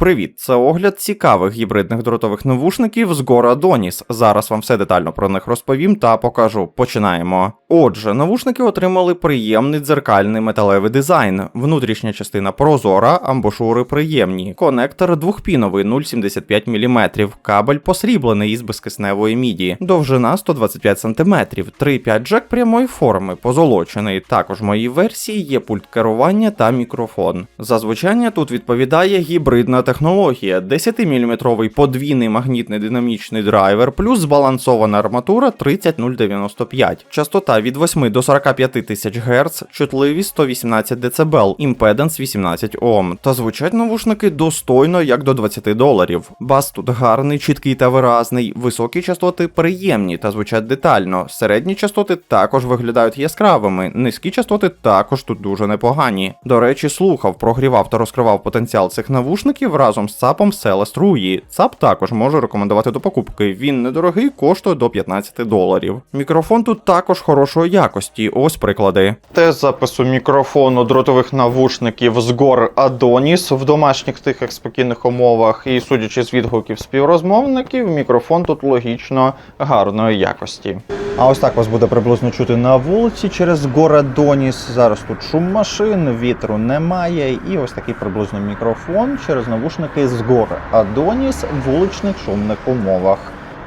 Привіт, це огляд цікавих гібридних дротових навушників з Gora Donis. Зараз вам все детально про них розповім та покажу. Починаємо. Отже, навушники отримали приємний дзеркальний металевий дизайн. Внутрішня частина прозора, амбушури приємні. Конектор двохпіновий 0,75 мм. Кабель посріблений із безкисневої міді. Довжина 125 см. 3,5 джек прямої форми, позолочений. Також в моїй версії є пульт керування та мікрофон. За звучання тут відповідає гібридна технологія: 10-мм подвійний магнітний динамічний драйвер, плюс збалансована арматура 30095, частота від 8 до 45 тисяч Гц, чутливість 118 дБ, імпеденс 18 Ом. Та звучать навушники достойно як до 20 доларів. Бас тут гарний, чіткий та виразний, високі частоти приємні та звучать детально. Середні частоти також виглядають яскравими, низькі частоти також тут дуже непогані. До речі, слухав, прогрівав та розкривав потенціал цих навушників разом з ЦАПом Celest Rui. ЦАП також можу рекомендувати до покупки. Він недорогий, коштує до 15 доларів. Мікрофон тут також хорошої якості. Ось приклади. Тест запису мікрофону дротових навушників з гор Adonis в домашніх тихих спокійних умовах. І судячи з відгуків співрозмовників, мікрофон тут логічно гарної якості. А ось так вас буде приблизно чути на вулиці через гора Доніс. Зараз тут шум машин, вітру немає. І ось такий приблизно мікрофон через навушники з гори Адоніс в вуличних шумних умовах.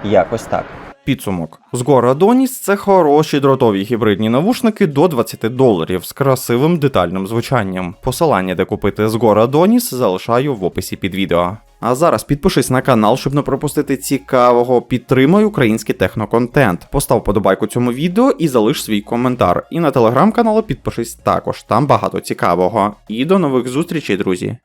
Якось так. Підсумок. Згора Доніс це хороші дротові гібридні навушники до 20 доларів з красивим детальним звучанням. Посилання, де купити Згора Доніс, залишаю в описі під відео. А зараз підпишись на канал, щоб не пропустити цікавого. Підтримай український техноконтент. Постав подобайку цьому відео і залиш свій коментар. І на телеграм-канал підпишись також, там багато цікавого. І до нових зустрічей, друзі!